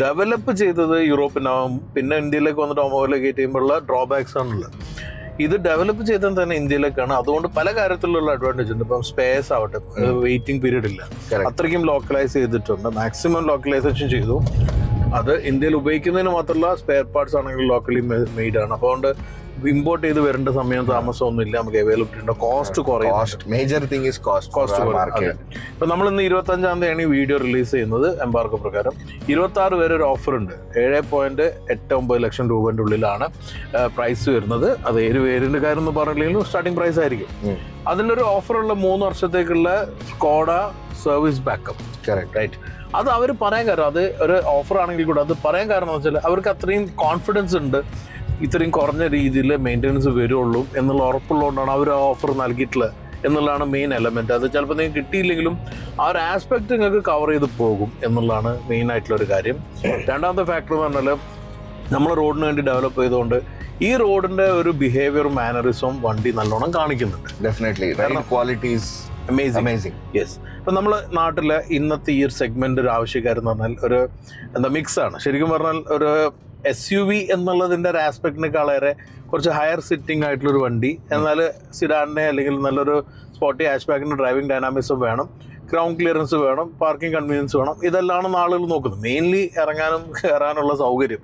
ഡെവലപ്പ് ചെയ്തത് യൂറോപ്പിനാവും പിന്നെ ഇന്ത്യയിലേക്ക് വന്നിട്ട് ഹോമോലഗേറ്റ് ചെയ്യുമ്പോഴുള്ള ഡ്രോബാക്സ് ആണുള്ളത്. ഇത് ഡെവലപ്പ് ചെയ്തത് തന്നെ ഇന്ത്യയിലേക്കാണ് അതുകൊണ്ട് പല കാര്യത്തിലുള്ള അഡ്വാന്റേജ് ഉണ്ട്. ഇപ്പം സ്പേസ് ആവട്ടെ വെയിറ്റിംഗ് പീരീഡ് ഇല്ല. അത്രയ്ക്കും ലോക്കലൈസ് ചെയ്തിട്ടുണ്ട്. മാക്സിമം ലോക്കലൈസേഷൻ ചെയ്തു. അത് ഇന്ത്യയിൽ ഉപയോഗിക്കുന്നതിന് മാത്രമല്ല സ്പെയർ പാർട്സ് ആണെങ്കിൽ ലോക്കലി മെയ്ഡ് ആണ്. അപ്പോൾ അതുകൊണ്ട് ഇമ്പോർട്ട് ചെയ്ത് വരേണ്ട സമയം താമസമൊന്നും ഇല്ല നമുക്ക് അവൈലബിലിറ്റി ഉണ്ട്? കോസ്റ്റ് കുറയും major thing is cost. Cost കുറയും. ഇപ്പൊ നമ്മൾ ഇന്ന് ഇരുപത്തി അഞ്ചാം തീയതിയാണ് ഈ വീഡിയോ റിലീസ് ചെയ്യുന്നത് എംബാർക്ക് പ്രകാരം. ഇരുപത്തി ആറ് വരെ ഒരു ഓഫർ ഉണ്ട്. ഏഴ് പോയിന്റ് എട്ട് ഒമ്പത് ലക്ഷം രൂപന്റെ ഉള്ളിലാണ് പ്രൈസ് വരുന്നത്. അത് ഏത് പേരിന്റെ കാര്യം എന്ന് പറഞ്ഞില്ലെങ്കിലും സ്റ്റാർട്ടിംഗ് പ്രൈസ് ആയിരിക്കും. അതിനൊരു ഓഫറുള്ള മൂന്ന് വർഷത്തേക്കുള്ള Skoda service backup correct right അത് അവർ പറയാൻ കാരണം അത് ഒരു ഓഫർ ആണെങ്കിൽ കൂടെ അത് പറയാൻ കാരണം എന്ന് വെച്ചാൽ അവർക്ക് അത്രയും കോൺഫിഡൻസ് ഉണ്ട് ഇത്രയും കുറഞ്ഞ രീതിയിൽ മെയിന്റെനൻസ് വരുള്ളൂ എന്നുള്ള ഉറപ്പുള്ളതുകൊണ്ടാണ് അവർ ആ ഓഫർ നൽകിയിട്ടുള്ളത് എന്നുള്ളതാണ് മെയിൻ എലമെന്റ് അത് ചിലപ്പോൾ നിങ്ങൾക്ക് കിട്ടിയില്ലെങ്കിലും ആ ഒരു ആസ്പെക്റ്റ് നിങ്ങൾക്ക് കവർ ചെയ്ത് പോകും എന്നുള്ളതാണ് മെയിൻ ആയിട്ടുള്ള ഒരു കാര്യം. രണ്ടാമത്തെ ഫാക്ടർ എന്ന് പറഞ്ഞാൽ നമ്മൾ റോഡിന് വേണ്ടി ഡെവലപ്പ് ചെയ്തുകൊണ്ട് ഈ റോഡിന്റെ ഒരു ബിഹേവിയർ മാനറിസവും വണ്ടി നല്ലോണം കാണിക്കുന്നുണ്ട്. ഡെഫിനറ്റ്ലി ക്വാളിറ്റീസ് അമേസിങ് യെസ് ഇപ്പം നമ്മൾ നാട്ടിലെ ഇന്നത്തെ ഈ ഒരു സെഗ്മെന്റ് ഒരു ആവശ്യക്കാരെന്ന് പറഞ്ഞാൽ ഒരു എന്താ മിക്സാണ് ആണ്. ശരിക്കും പറഞ്ഞാൽ ഒരു എസ് യു വി എന്നുള്ളതിന്റെ ഒരു ആസ്പെക്റ്റിനേക്കാളേറെ കുറച്ച് ഹയർ സിറ്റിംഗ് ആയിട്ടുള്ളൊരു വണ്ടി. എന്നാൽ സിഡാനിനെ അല്ലെങ്കിൽ നല്ലൊരു സ്പോട്ടി ഹാഷ് ബാക്കിന്റെ ഡ്രൈവിംഗ് ഡൈനാമിക്സും വേണം. ഗ്രൗണ്ട് ക്ലിയറൻസ് വേണം. പാർക്കിംഗ് കൺവീനിയൻസ് വേണം. ഇതെല്ലാം ആളുകൾ നോക്കുന്നത്. മെയിൻലി ഇറങ്ങാനും കയറാനുള്ള സൗകര്യം.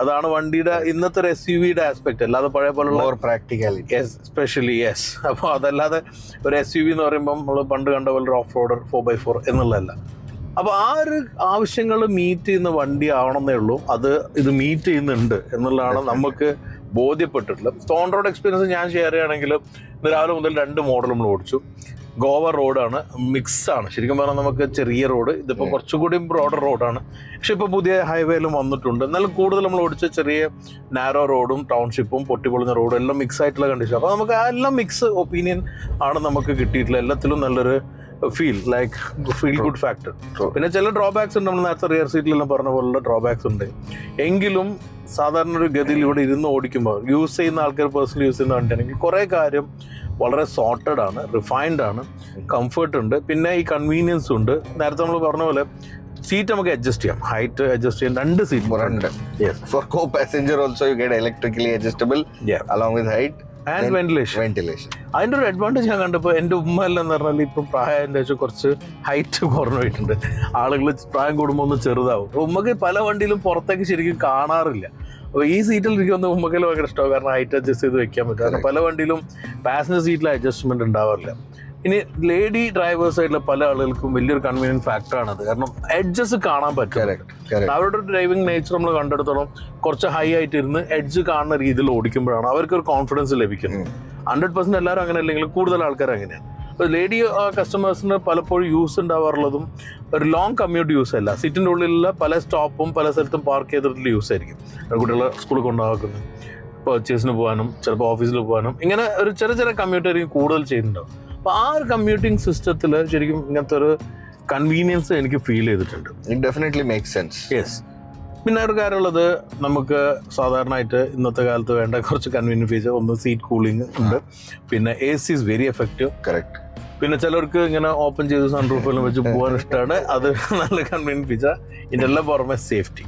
അതാണ് വണ്ടിയുടെ ഇന്നത്തെ ഒരു എസ് യു വിയുടെ ആസ്പെക്ട് അല്ലാതെ പഴയ പോലുള്ള പ്രാക്ടിക്കാലിറ്റി. യെസ് സ്പെഷ്യലി യെസ് അപ്പോൾ അതല്ലാതെ ഒരു എസ് യു വി എന്ന് പറയുമ്പോൾ നമ്മൾ പണ്ട് കണ്ട പോലെ ഒരു off roader four by four എന്നുള്ളതല്ല. അപ്പോൾ ആ ഒരു ആവശ്യങ്ങൾ മീറ്റ് ചെയ്യുന്ന വണ്ടി ആവണമെന്നേ ഉള്ളൂ. അത് ഇത് മീറ്റ് ചെയ്യുന്നുണ്ട് എന്നുള്ളതാണ് നമുക്ക് ബോധ്യപ്പെട്ടിട്ടുള്ളത്. സ്റ്റോൺ റോഡ് എക്സ്പീരിയൻസ് ഞാൻ ഷെയർ ചെയ്യുകയാണെങ്കിൽ ഇന്ന് രാവിലെ മുതൽ രണ്ട് മോഡൽ നമ്മൾ ഓടിച്ചു. ഗോവ റോഡാണ് മിക്സ് ആണ്. ശരിക്കും പറഞ്ഞാൽ നമുക്ക് ചെറിയ റോഡ് ഇതിപ്പോൾ. കുറച്ചുകൂടി ബ്രോഡർ റോഡാണ് പക്ഷെ ഇപ്പോൾ പുതിയ ഹൈവേയിലും വന്നിട്ടുണ്ട്. എന്നാലും കൂടുതൽ നമ്മൾ ഓടിച്ച ചെറിയ നാരോ റോഡും ടൗൺഷിപ്പും പൊട്ടിപ്പൊളിഞ്ഞ റോഡും എല്ലാം മിക്സ് ആയിട്ടുള്ള കണ്ടീഷൻ അപ്പോൾ നമുക്ക് ആ എല്ലാം മിക്സ് ഒപ്പീനിയൻ ആണ് നമുക്ക് കിട്ടിയിട്ടുള്ളത്. എല്ലാത്തിലും നല്ലൊരു feel like feel good factor പിന്നെ ചില ഡ്രോബാക്സ് ഉണ്ട്. നമ്മൾ നേരത്തെ റിയർ സീറ്റിലെല്ലാം പറഞ്ഞ പോലുള്ള ഡ്രോബാക്സ് ഉണ്ട്. എങ്കിലും സാധാരണ ഒരു ഗതിയിൽ ഇവിടെ ഇരുന്ന് ഓടിക്കുമ്പോൾ യൂസ് ചെയ്യുന്ന ആൾക്കാർ പേഴ്സണൽ യൂസ് ചെയ്യുന്ന വണ്ടിയാണെങ്കിൽ കുറേ കാര്യം വളരെ സോർട്ടഡ് ആണ് റിഫൈൻഡ് ആണ് കംഫർട്ട് ഉണ്ട്. പിന്നെ ഈ കൺവീനിയൻസ് ഉണ്ട്. നേരത്തെ നമ്മൾ പറഞ്ഞ പോലെ സീറ്റ് നമുക്ക് അഡ്ജസ്റ്റ് ചെയ്യാം. ഹൈറ്റ് അഡ്ജസ്റ്റ് ചെയ്യാം. രണ്ട് seat for yes passenger also get you get electrically adjustable along with height. And ventilation ventilation. അതിന്റെ ഒരു അഡ്വാന്റേജ് ഞാൻ കണ്ടപ്പോൾ എന്റെ ഉമ്മ എല്ലാം എന്ന് പറഞ്ഞാൽ ഇപ്പം പ്രായം വെച്ചാൽ കുറച്ച് ഹൈറ്റ് കുറഞ്ഞു പോയിട്ടുണ്ട് ആളുകൾ പ്രായം കൂടുമ്പോൾ ഒന്ന് ചെറുതാവും. ഉമ്മക്ക് പല വണ്ടിയിലും പുറത്തേക്ക് ശരിക്കും കാണാറില്ല. അപ്പോൾ ഈ സീറ്റിൽ ഇരിക്കുന്ന ഉമ്മക്കൽ ഭയങ്കര ഇഷ്ടമാണ് കാരണം ഹൈറ്റ് അഡ്ജസ്റ്റ് ചെയ്ത് വെക്കാൻ പറ്റും. കാരണം പല വണ്ടിയിലും പാസഞ്ചർ സീറ്റിൽ അഡ്ജസ്റ്റ്മെന്റ് ഉണ്ടാവാറില്ല. ഇനി ലേഡി ഡ്രൈവേഴ്സ് ആയിട്ടുള്ള പല ആളുകൾക്കും വലിയൊരു കൺവീനിയന്റ് ഫാക്ടറാണത് കാരണം എഡ്ജസ് കാണാൻ പറ്റും. അവരുടെ ഡ്രൈവിംഗ് നേച്ചർ നമ്മൾ കണ്ടെടുത്തോളം കുറച്ച് ഹൈ ആയിട്ട് ഇരുന്ന് എഡ്ജ് കാണുന്ന രീതിയിൽ ഓടിക്കുമ്പോഴാണ് അവർക്ക് ഒരു കോൺഫിഡൻസ് ലഭിക്കുന്നത് ഹൺഡ്രഡ് പെർസെന്റ് എല്ലാവരും അങ്ങനെ അല്ലെങ്കിൽ കൂടുതൽ ആൾക്കാർ അങ്ങനെയാണ്. അപ്പോൾ ലേഡി കസ്റ്റമേഴ്സിന് പലപ്പോഴും യൂസ് ഉണ്ടാവാറുള്ളതും ഒരു ലോങ് കമ്മ്യൂട്ട് യൂസ് അല്ല. സിറ്റിന്റെ ഉള്ളിലുള്ള പല സ്റ്റോപ്പും പല സ്ഥലത്തും പാർക്ക് ചെയ്തിട്ടുള്ള യൂസ് ആയിരിക്കും. കുട്ടികളെ സ്കൂളിൽ കൊണ്ടുപോകുന്നത് പർച്ചേസിന് പോകാനും ചിലപ്പോൾ ഓഫീസിൽ പോകാനും ഇങ്ങനെ ഒരു ചെറിയ ചെറിയ കമ്മ്യൂട്ട് ആയിരിക്കും കൂടുതൽ ചെയ്യുന്നുണ്ടാവും അപ്പോൾ ആ ഒരു കമ്മ്യൂട്ടിംഗ് സിസ്റ്റത്തിൽ ശരിക്കും ഇങ്ങനത്തെ ഒരു കൺവീനിയൻസ് എനിക്ക് ഫീൽ ചെയ്തിട്ടുണ്ട്. ഡെഫിനറ്റ്ലി മേക്ക് സെൻസ് യെസ് പിന്നെ ഒരു കാര്യമുള്ളത് നമുക്ക് സാധാരണയായിട്ട് ഇന്നത്തെ കാലത്ത് വേണ്ട കുറച്ച് കൺവീനിയൻ ഫീച്ചർ ഒന്ന് സീറ്റ് കൂളിംഗ് ഉണ്ട്. പിന്നെ A C is very effective correct പിന്നെ ചിലർക്ക് ഇങ്ങനെ ഓപ്പൺ ചെയ്ത് സൺറൂഫെല്ലാം വെച്ച് പോകാൻ ഇഷ്ടമാണ് അത് നല്ല കൺവീനിയൻ ഫീച്ചർ ഇതിന്റെ എല്ലാം പുറമെ സേഫ്റ്റി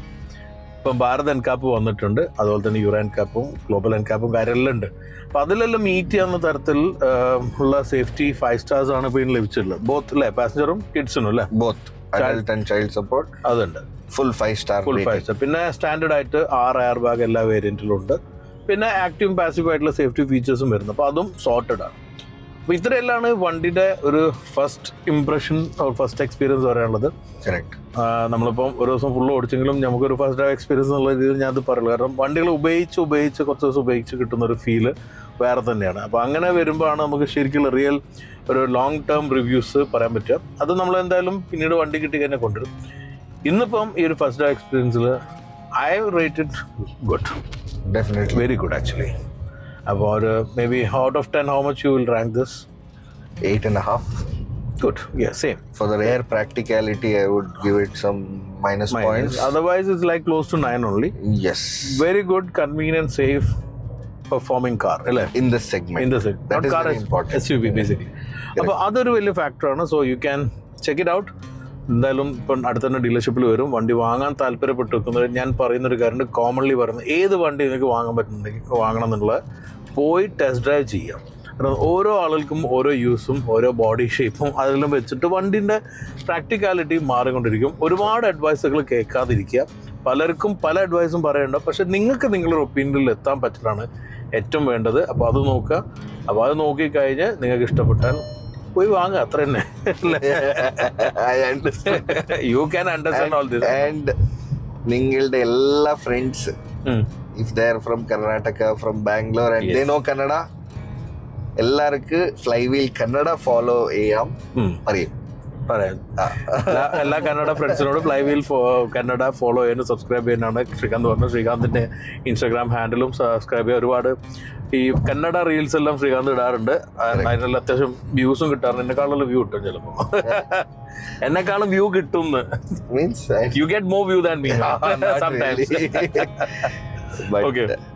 ഇപ്പം ഭാരത് എൻകാപ്പ് വന്നിട്ടുണ്ട് അതുപോലെ തന്നെ യൂറോ എൻകാപ്പും ഗ്ലോബൽ എൻകാപ്പും കാര്യമെല്ലാം ഉണ്ട്. അപ്പം അതിലെല്ലാം മീറ്റ് ചെയ്യുന്ന തരത്തിൽ ഉള്ള സേഫ്റ്റി ഫൈവ് സ്റ്റാർസ് ആണ് ഇപ്പോൾ ഇതിന് ലഭിച്ചിട്ടുള്ളത്. ബോത്ത് അല്ലേ പാസഞ്ചറും കിഡ്സിനും അല്ലേ? Both adult and child support അതുണ്ട്. Full five star full five star പിന്നെ സ്റ്റാൻഡേർഡ് ആയിട്ട് ആറ് എയർ ബാഗ് എല്ലാ വേരിയന്റിലും ഉണ്ട്. പിന്നെ ആക്റ്റീവും പാസീവ് ആയിട്ടുള്ള സേഫ്റ്റി ഫീച്ചേഴ്സും വരുന്നു. അപ്പോൾ അതും സോർട്ടഡ് ആണ്. അപ്പോൾ ഇത്രയെല്ലാം വണ്ടിയുടെ ഒരു ഫസ്റ്റ് ഇംപ്രഷൻ ഫസ്റ്റ് എക്സ്പീരിയൻസ് പറയാനുള്ളത്. കറക്റ്റ് നമ്മളിപ്പം ഒരു ദിവസം ഫുള്ള് ഓടിച്ചെങ്കിലും നമുക്കൊരു ഫസ്റ്റ് ഡ്രൈവ് എക്സ്പീരിയൻസ് എന്നുള്ള രീതിയിൽ ഞാൻ അത് പറയുള്ളൂ കാരണം വണ്ടികൾ ഉപയോഗിച്ച് ഉപയോഗിച്ച് കുറച്ച് ദിവസം ഉപയോഗിച്ച് കിട്ടുന്ന ഒരു ഫീൽ വേറെ തന്നെയാണ്. അപ്പോൾ അങ്ങനെ വരുമ്പോഴാണ് നമുക്ക് ശരിക്കുള്ള റിയൽ ഒരു ലോങ് ടേം റിവ്യൂസ് പറയാൻ പറ്റുക. അത് നമ്മൾ എന്തായാലും പിന്നീട് വണ്ടി കിട്ടി തന്നെ കൊണ്ടുവരും. ഇന്നിപ്പം ഈ ഒരു first drive എക്സ്പീരിയൻസിൽ I rated good definitely very good actually അപ്പോൾ ഒരു maybe out of ten how much you will rank this eight and half good yeah same For the rare practicality, I would give it some minus, points. Otherwise it's like close to nine only Yes, very good convenient safe performing car അല്ലേ in this segment. In the That is very important. S U V basically അപ്പോൾ അതൊരു വലിയ ഫാക്ടറാണ് so you can check it out എന്തായാലും ഇപ്പം അടുത്ത തന്നെ ഡീലർഷിപ്പിൽ വരും. വണ്ടി വാങ്ങാൻ താല്പര്യപ്പെട്ട് വെക്കുന്നത് ഞാൻ പറയുന്ന ഒരു കാര്യം കോമൺലി പറയുന്നത് ഏത് വണ്ടി നിങ്ങൾക്ക് വാങ്ങാൻ പറ്റുന്നുണ്ടെങ്കിൽ വാങ്ങണം എന്നുള്ളത് പോയി ടെസ്റ്റ് ഡ്രൈവ് ചെയ്യാം. കാരണം ഓരോ ആളുകൾക്കും ഓരോ യൂസും ഓരോ ബോഡി ഷേപ്പും അതെല്ലാം വെച്ചിട്ട് വണ്ടിന്റെ പ്രാക്ടിക്കാലിറ്റി മാറിക്കൊണ്ടിരിക്കും. ഒരുപാട് അഡ്വൈസുകൾ കേൾക്കാതിരിക്കുക. പലർക്കും പല അഡ്വൈസും പറയണ്ട. പക്ഷെ നിങ്ങൾക്ക് നിങ്ങളുടെ ഒപ്പീനിയനിൽ എത്താൻ പറ്റലാണ് ഏറ്റവും വേണ്ടത്. അപ്പോൾ അത് നോക്കുക. അപ്പോൾ അത് നോക്കിക്കഴിഞ്ഞ് നിങ്ങൾക്ക് ഇഷ്ടപ്പെട്ടാൽ പോയി വാങ്ങുക അത്ര തന്നെ I understand. You can understand all this and നിങ്ങളുടെ എല്ലാ friends if they are from Karnataka from Bangalore and they Yes. No Kannada എല്ലാവർക്കും ഫ്ലൈ വീൽ കന്നഡ ഫോളോ ചെയ്യാം പറയും പറയാം. എല്ലാ- കന്നഡ ഫ്രണ്ട്സിനോട് ഫ്ലൈ വീൽ കന്നഡ ഫോളോ ചെയ്യാനും സബ്സ്ക്രൈബ് ചെയ്യാനാണ് ശ്രീകാന്ത് പറഞ്ഞത്. ശ്രീകാന്തിന്റെ ഇൻസ്റ്റാഗ്രാം ഹാൻഡിലും സബ്സ്ക്രൈബ് ചെയ്യുക ഒരുപാട് ഈ കന്നഡ റീൽസ് എല്ലാം ശ്രീകാന്ത് ഇടാറുണ്ട്. അതിനെല്ലാം അത്യാവശ്യം വ്യൂസും കിട്ടാറുണ്ട്. എന്നെക്കാളുള്ള വ്യൂ കിട്ടും ചിലപ്പോൾ എന്നെക്കാളും വ്യൂ കിട്ടും you get more view than me Okay.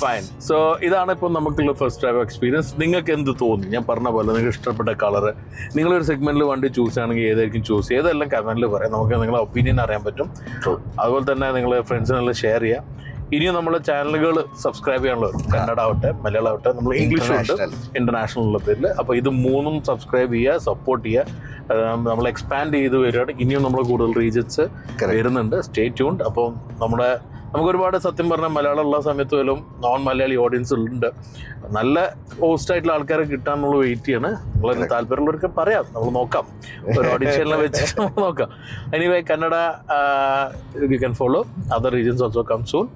Fine so ഇതാണ് ഇപ്പം നമുക്കുള്ള ഫസ്റ്റ് ഡ്രൈവ് എക്സ്പീരിയൻസ് നിങ്ങൾക്ക് എന്ത് തോന്നി? ഞാൻ പറഞ്ഞ പോലെ നിങ്ങൾക്ക് ഇഷ്ടപ്പെട്ട കളറ് നിങ്ങളൊരു സെഗ്മെന്റിൽ വണ്ടി ചൂസ് ആണെങ്കിൽ ഏതായിരിക്കും ചൂസ് ഏതെല്ലാം കമന്റിൽ പറയാം. നമുക്ക് നിങ്ങളെ ഒപ്പീനിയൻ അറിയാൻ പറ്റും. അതുപോലെ തന്നെ നിങ്ങൾ ഫ്രണ്ട്സിനെല്ലാം ഷെയർ ചെയ്യാം ഇനിയും നമ്മളെ ചാനലുകൾ സബ്സ്ക്രൈബ് ചെയ്യാനുള്ളവർ കന്നഡ ആവട്ടെ മലയാളം ആവട്ടെ നമ്മൾ ഇംഗ്ലീഷ് ഉണ്ട്. ഇന്റർനാഷണൽ ഉള്ള പേരിൽ അപ്പോൾ ഇത് മൂന്നും സബ്സ്ക്രൈബ് ചെയ്യുക സപ്പോർട്ട് ചെയ്യുക. നമ്മൾ എക്സ്പാൻഡ് ചെയ്ത് വരികയാണ്. ഇനിയും നമ്മൾ കൂടുതൽ റീജിയൻസ് വരുന്നുണ്ട്. സ്റ്റേ ട്യൂൺഡ് അപ്പോൾ നമ്മുടെ നമുക്ക് ഒരുപാട് സത്യം പറഞ്ഞാൽ മലയാളം ഉള്ള സമയത്ത് പോലും നോൺ മലയാളി ഓഡിയൻസ് ഉണ്ട്. നല്ല ഹോസ്റ്റ് ആയിട്ടുള്ള ആൾക്കാരെ കിട്ടാനുള്ള വെയിറ്റ് ചെയ്യാണ്. നമ്മളതിന് താല്പര്യമുള്ളവർക്ക് പറയാം. നമ്മൾ നോക്കാം. ഒരു ഓഡിഷനിൽ വെച്ചിട്ട് നമുക്ക് നോക്കാം. Anyway Kannada you can follow other regions also come soon.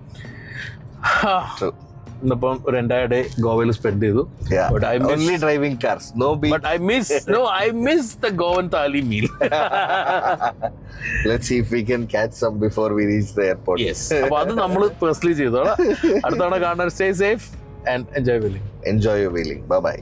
എന്നപ്പം ഒരു എന്റയർ ഡേ ഗോവയിൽ സ്പെൻഡ് ചെയ്തു. Driving cars no but I miss no I miss the Goan thali meal before we reach the airport അപ്പൊ അത് നമ്മൾ personally ചെയ്തോളാം. അടുത്തവണ കാണാൻ stay safe and enjoy wheeling enjoy your wheeling bye bye